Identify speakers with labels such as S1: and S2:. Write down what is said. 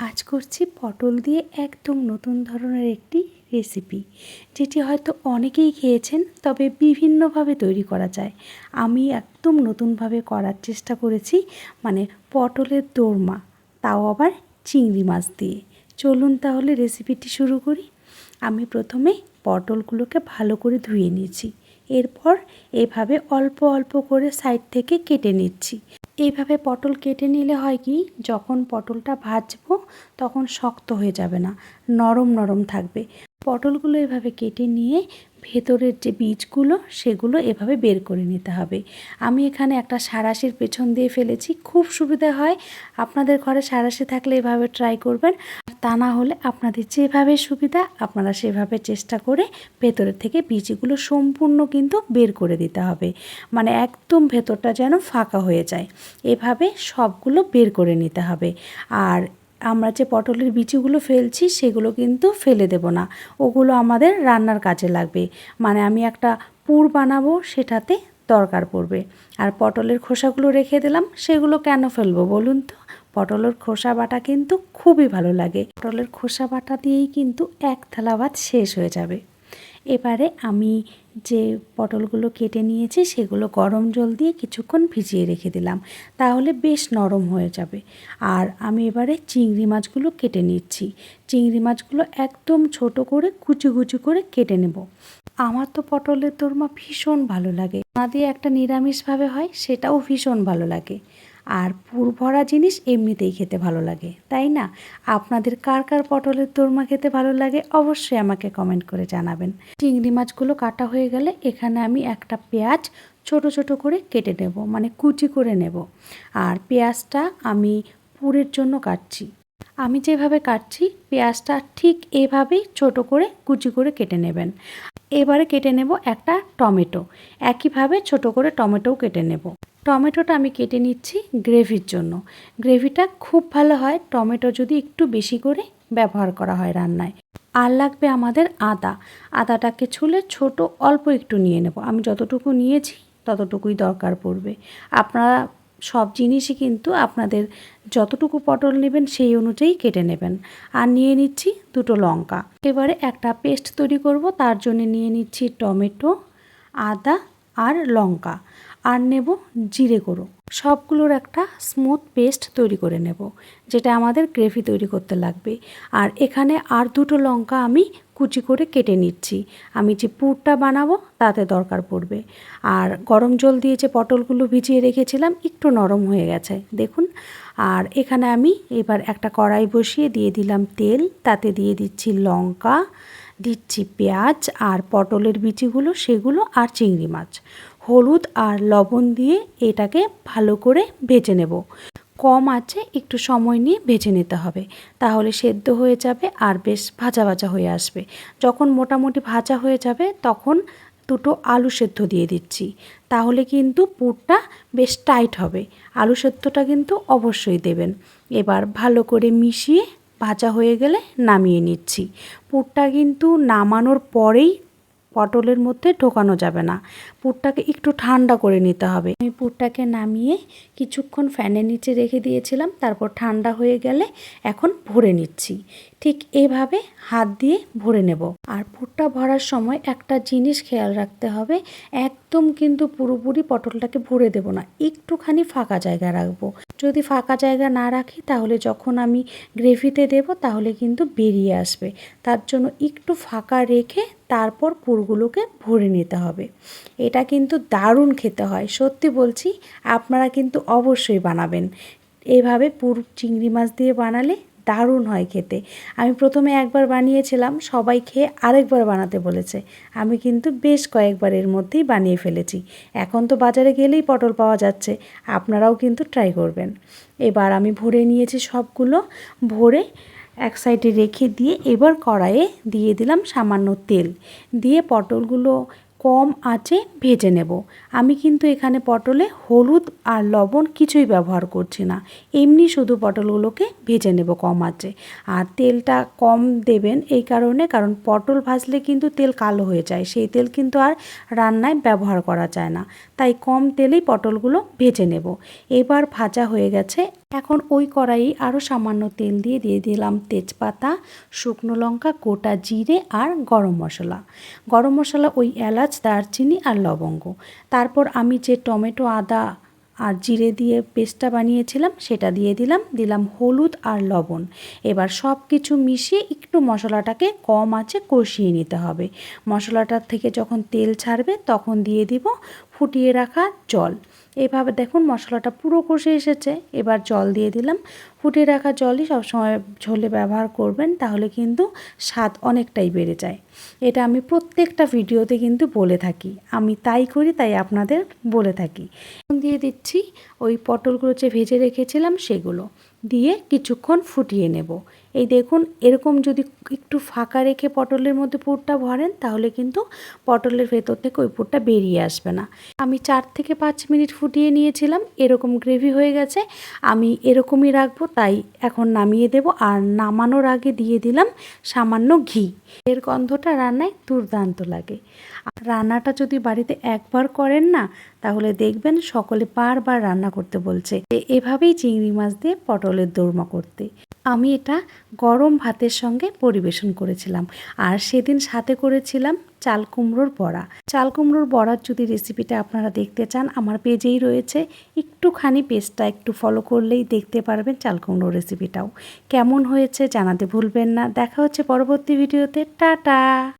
S1: আজ করছি পটল দিয়ে একদম নতুন ধরনের একটি রেসিপি যেটি হয়তো অনেকেই খেয়েছেন, তবে বিভিন্নভাবে তৈরি করা যায়। আমি একদম নতুনভাবে করার চেষ্টা করেছি মানে পটলের দোরমা, তাও আবার চিংড়ি মাছ দিয়ে। চলুন তাহলে রেসিপিটি শুরু করি। আমি প্রথমে পটলগুলোকে ভালো করে ধুয়ে নিয়েছি। এরপর এভাবে অল্প অল্প করে সাইড থেকে কেটে নিচ্ছি। এইভাবে পটল কেটে নিলে হয় কি, যখন পটলটা ভাজবো তখন শক্ত হয়ে যাবে না, নরম নরম থাকবে। পটলগুলো এভাবে কেটে নিয়ে ভেতরের যে বীজগুলো, সেগুলো এভাবে বের করে নিতে হবে। আমি এখানে একটা সারাশির পেছন দিয়ে ফেলেছি, খুব সুবিধা হয়। আপনাদের ঘরে সারাশি থাকলে এভাবে ট্রাই করবেন। তা না হলে আপনাদের যেভাবে সুবিধা, আপনারা সেভাবে চেষ্টা করে ভেতরের থেকে বীজগুলো সম্পূর্ণ কিন্তু বের করে দিতে হবে। মানে একদম ভেতরটা যেন ফাঁকা হয়ে যায়। এভাবে সবগুলো বের করে নিতে হবে। আর আমরা যে পটলের বিচিগুলো ফেলছি, সেগুলো কিন্তু ফেলে দেব না। ওগুলো আমাদের রান্নার কাজে লাগবে। মানে আমি একটা পুর বানাবো, সেটাতে দরকার পড়বে। আর পটলের খোসাগুলো রেখে দিলাম, সেগুলো কেন ফেলব বলুন তো? পটলের খোসা বাটা কিন্তু খুবই ভালো লাগে। পটলের খোসা বাটা দিয়েই কিন্তু এক থালা ভাত শেষ হয়ে যাবে। এবারে আমি যে পটলগুলো কেটে নিয়েছি, সেগুলো গরম জল দিয়ে কিছুক্ষণ ভিজিয়ে রেখে দিলাম। তাহলে বেশ নরম হয়ে যাবে। আর আমি এবারে চিংড়ি মাছগুলো কেটে নিচ্ছি। চিংড়ি মাছগুলো একদম ছোট করে কুচি কুচি করে কেটে নেব। আমার তো পটলের দোরমা ভীষণ ভালো লাগে। না দিয়ে একটা নিরামিষভাবে হয়, সেটাও ভীষণ ভালো লাগে। আর পুর ভরা জিনিস এমনিতেই খেতে ভালো লাগে, তাই না? আপনাদের কার কার পটলের দোরমা খেতে ভালো লাগে অবশ্যই আমাকে কমেন্ট করে জানাবেন। চিংড়ি মাছগুলো কাটা হয়ে গেলে এখানে আমি একটা পেঁয়াজ ছোট ছোট করে কেটে নেব মানে কুচি করে নেব। আর পেঁয়াজটা আমি পুরের জন্য কাটছি। আমি যেভাবে কাটছি পেঁয়াজটা ঠিক এভাবেই ছোট করে কুচি করে কেটে নেবেন। এবারে কেটে নেব একটা টমেটো। একইভাবে ছোট করে টমেটোও কেটে নেব। টমেটোটা আমি কেটে নিচ্ছি গ্রেভির জন্য। গ্রেভিটা খুব ভালো হয়, টমেটো যদি একটু বেশি করে ব্যবহার করা হয় রান্নায়। আর লাগবে আমাদের আদা। আদাটাকে ছুলে ছোট অল্প একটু নিয়ে নেব। আমি যতটুকু নিয়েছি ততটুকুই দরকার পড়বে। আপনারা সব জিনিসই কিন্তু আপনাদের যতটুকু পটল নেবেন সেই অনুযায়ী কেটে নেবেন। আর নিয়ে নিচ্ছি দুটো লঙ্কা। এবারে একটা পেস্ট তৈরি করব, তার জন্য নিয়ে নিচ্ছি টমেটো, আদা আর লঙ্কা। আর নেব জিরে গুঁড়ো। সবগুলোর একটা স্মুথ পেস্ট তৈরি করে নেব, যেটা আমাদের গ্রেভি তৈরি করতে লাগবে। আর এখানে আর দুটো লঙ্কা আমি কুচি করে কেটে নিচ্ছি। আমি যে পুরটা বানাবো তাতে দরকার পড়বে। আর গরম জল দিয়ে যে পটলগুলো ভিজিয়ে রেখেছিলাম একটু নরম হয়ে গেছে, দেখুন। আর এখানে আমি এবার একটা কড়াই বসিয়ে দিয়ে দিলাম তেল, তাতে দিয়ে দিচ্ছি লঙ্কা দিচ্ছি পেঁয়াজ আর পটলের বিচিগুলো, সেগুলো আর চিংড়ি মাছ। হলুদ আর লবণ দিয়ে এটাকে ভালো করে ভেজে নেব। কম আছে, একটু সময় নিয়ে ভেজে নিতে হবে। তাহলে সেদ্ধ হয়ে যাবে আর বেশ ভাজা ভাজা হয়ে আসবে। যখন মোটামুটি ভাজা হয়ে যাবে, তখন দুটো আলু সেদ্ধ দিয়ে দিচ্ছি। তাহলে কিন্তু পুরটা বেশ টাইট হবে। আলু সেদ্ধটা কিন্তু অবশ্যই দেবেন। এবার ভালো করে মিশিয়ে ভাজা হয়ে গেলে নামিয়ে নিচ্ছি। পুরটা কিন্তু নামানোর পরেই পটলের মধ্যে ঢোকানো যাবে না। পুরটাকে একটু ঠান্ডা করে নিতে হবে। আমি পুরটাকে নামিয়ে কিছুক্ষণ ফ্যানের নিচে রেখে দিয়েছিলাম, তারপর ঠান্ডা হয়ে গেলে এখন ভরে নিচ্ছি। ঠিক এভাবে হাত দিয়ে ভরে নেব। আর পুরটা ভরার সময় একটা জিনিস খেয়াল রাখতে হবে, একদম কিন্তু পুরোপুরি পটলটাকে ভরে দেব না, একটুখানি ফাঁকা জায়গা রাখব। যদি ফাঁকা জায়গা না রাখি, তাহলে যখন আমি গ্রেভিতে দেব, তাহলে কিন্তু বেরিয়ে আসবে। তার জন্য একটু ফাঁকা রেখে তারপর পুরগুলোকে ভরে নিতে হবে। এটা কিন্তু দারুণ খেতে হয়, সত্যি বলছি, আপনারা কিন্তু অবশ্যই বানাবেন। এভাবে পুর চিংড়ি মাছ দিয়ে বানালে দারুণ হয় খেতে। আমি প্রথমে একবার বানিয়েছিলাম, সবাই খেয়ে আরেকবার বানাতে বলেছে। আমি কিন্তু বেশ কয়েকবার এর মধ্যেই বানিয়ে ফেলেছি। এখন তো বাজারে গেলেই পটল পাওয়া যাচ্ছে, আপনারাও কিন্তু ট্রাই করবেন। এবার আমি ভরে নিয়েছি সবগুলো, ভরে এক সাইডে রেখে দিয়ে এবার কড়াইয়ে দিয়ে দিলাম সামান্য তেল। দিয়ে পটলগুলো কম আঁচে ভেজে নেব। আমি কিন্তু এখানে পটলে হলুদ আর লবণ কিছুই ব্যবহার করছি না। এমনি শুধু পটলগুলোকে ভেজে নেব কম আঁচে। আর তেলটা কম দেবেন এই কারণে, কারণ পটল ভাজলে কিন্তু তেল কালো হয়ে যায়। সেই তেল কিন্তু আর রান্নায় ব্যবহার করা যায় না। তাই কম তেলেই পটলগুলো ভেজে নেব। এবার ভাজা হয়ে গেছে এখন ওই কড়াই আরও সামান্য তেল দিয়ে দিয়ে দিলাম তেজপাতা, শুকনো লঙ্কা, গোটা জিরে আর গরম মশলা। গরম মশলা ওই এলাচ, দারচিনি আর লবঙ্গ। তারপর আমি যে টমেটো, আদা আর জিরে দিয়ে পেস্টটা বানিয়েছিলাম সেটা দিয়ে দিলাম দিলাম হলুদ আর লবণ। এবার সব কিছু মিশিয়ে একটু মশলাটাকে কম আঁচে কষিয়ে নিতে হবে। মশলাটার থেকে যখন তেল ছাড়বে তখন দিয়ে দিব ফুটিয়ে রাখা জল। এভাবে দেখুন মশলাটা পুরো কষে এসেছে। এবার জল দিয়ে দিলাম। ফুটিয়ে রাখা জলই সবসময় ঝোলে ব্যবহার করবেন, তাহলে কিন্তু স্বাদ অনেকটাই বেড়ে যায়। এটা আমি প্রত্যেকটা ভিডিওতে কিন্তু বলে থাকি। আমি তাই করি, তাই আপনাদের বলে থাকি। দিয়ে দিচ্ছি। ওই পটলগুলো যে ভেজে রেখেছিলাম সেগুলো। দিয়ে কিছুক্ষণ ফুটিয়ে নেব। এই দেখুন, এরকম যদি একটু ফাঁকা রেখে পটলের মধ্যে পুরটা ভরেন, তাহলে কিন্তু পটলের ভেতর থেকে ওই পুরটা বেরিয়ে আসবে না। আমি চার থেকে পাঁচ মিনিট ফুটিয়ে নিয়েছিলাম, এরকম গ্রেভি হয়ে গেছে। আমি এরকমই রাখব, তাই এখন নামিয়ে দেব। আর নামানোর আগে দিয়ে দিলাম সামান্য ঘি। এর গন্ধটা রান্নায় দুর্দান্ত লাগে। রান্নাটা যদি বাড়িতে একবার করেন না, তাহলে দেখবেন সকলে বারবার রান্না করতে বলছে এভাবেই চিংড়ি মাছ দিয়ে পটলের দোরমা করতে। আমি এটা গরম ভাতের সঙ্গে পরিবেশন করেছিলাম। আর সেদিন সাথে করেছিলাম চাল কুমড়োর বড়া। চাল কুমড়োর বড়ার যদি রেসিপিটা আপনারা দেখতে চান, আমার পেজেই রয়েছে। একটুখানি পেজটা একটু ফলো করলেই দেখতে পারবেন চাল কুমড়োর রেসিপিটাও। কেমন হয়েছে জানাতে ভুলবেন না। দেখা হচ্ছে পরবর্তী ভিডিওতে। টাটা!